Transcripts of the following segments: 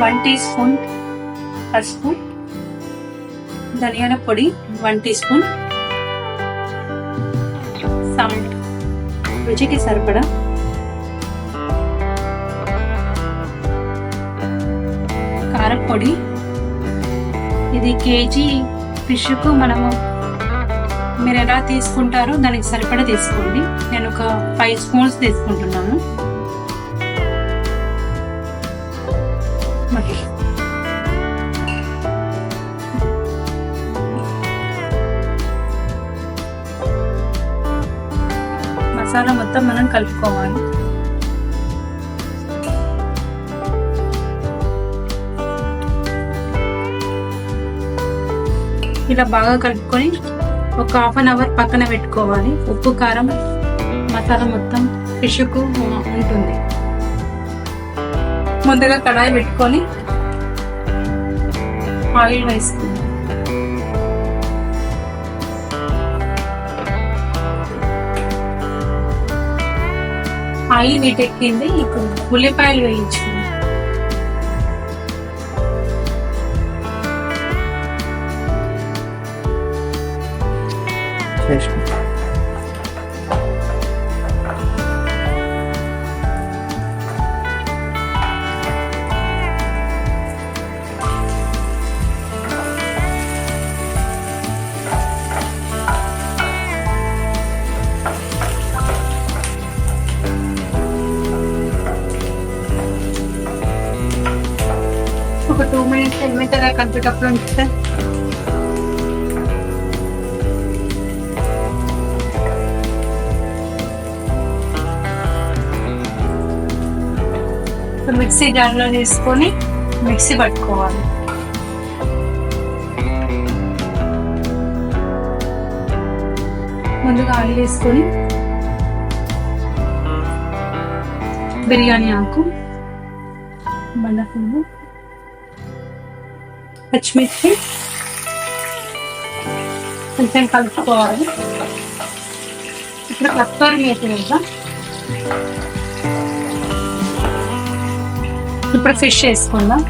One tea spoon పసుపు ధనియాల పొడి వన్ టీ స్పూన్ సాల్ట్. రుచికి సరిపడా కారపొడి ఇది కేజీ ఫిష్కు మనము మీరు ఎలా తీసుకుంటారో దానికి సరిపడా తీసుకోండి. నేను ఒక ఫైవ్ స్పూన్స్ తీసుకుంటున్నాను. మరి మసాలా మొత్తం మనం కలుపుకోవాలి. ఇలా బాగా కలుపుకొని ఒక హాఫ్ అన్ అవర్ పక్కన పెట్టుకోవాలి. ఉప్పు కారం మసాలా మొత్తం ఫిష్కు ఉంటుంది. ముందుగా కడాయి పెట్టుకొని ఆయిల్ వేసుకుందాం. ఆయిల్ వీటెక్కింది ఇప్పుడు ఉల్లిపాయలు వేయించుకుందాం. ఒక టూ మినిట్స్ ఎనిమిదిగా కలిపేటప్పుడు ఉంచితే మిక్సీ జార్లో తీసుకొని మిక్సీ పట్టుకోవాలి ముందుగా ఆయిల్ వేసుకొని బిర్యానీ ఆకు బండపువ్వు పచ్చిమిర్చి కొంచెం కలుపుకోవాలి. ఇప్పుడు కస్తూరి మేతి వేద్దాం. ఇప్పుడు ఫిష్ వేసుకుందాం.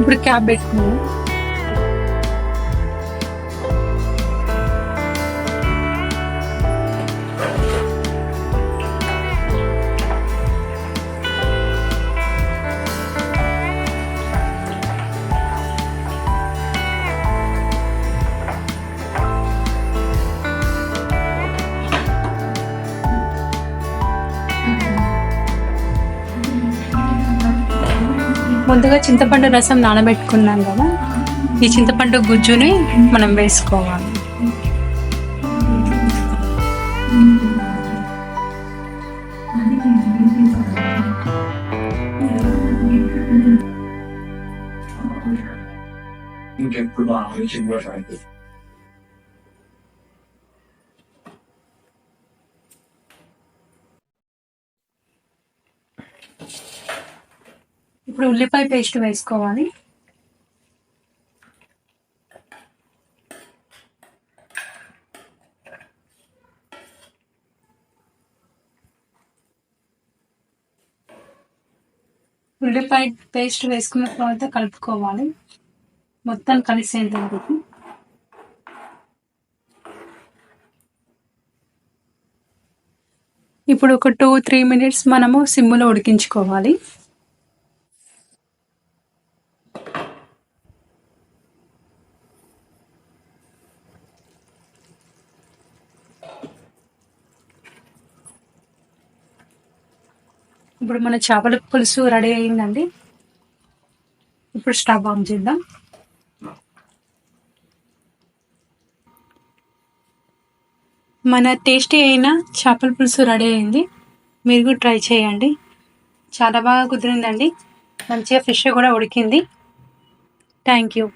ఇప్పుడు క్యాబ్ పెట్టుకుందాం. ముందుగా చింతపండు రసం నానబెట్టుకున్నాం కదా ఈ చింతపండు గుజ్జుని మనం వేసుకోవాలి. ఇంకెప్పుడు ఆలోచించాలి ఇప్పుడు ఉల్లిపాయ పేస్ట్ వేసుకోవాలి. ఉల్లిపాయ పేస్ట్ వేసుకున్న తర్వాత కలుపుకోవాలి. మొత్తం కలిసేంత వరకు. ఇప్పుడు ఒక టూ త్రీ మినిట్స్ మనము సిమ్లో ఉడికించుకోవాలి. ఇప్పుడు మన చేపల పులుసు రెడీ అయిందండి. ఇప్పుడు స్టవ్ ఆన్ చేద్దాం. మన టేస్టీ అయిన చేపల పులుసు రెడీ అయింది. మీరు కూడా ట్రై చేయండి. చాలా బాగా కుదిరిందండి. మంచిగా ఫిష్ కూడా ఉడికింది. Thank you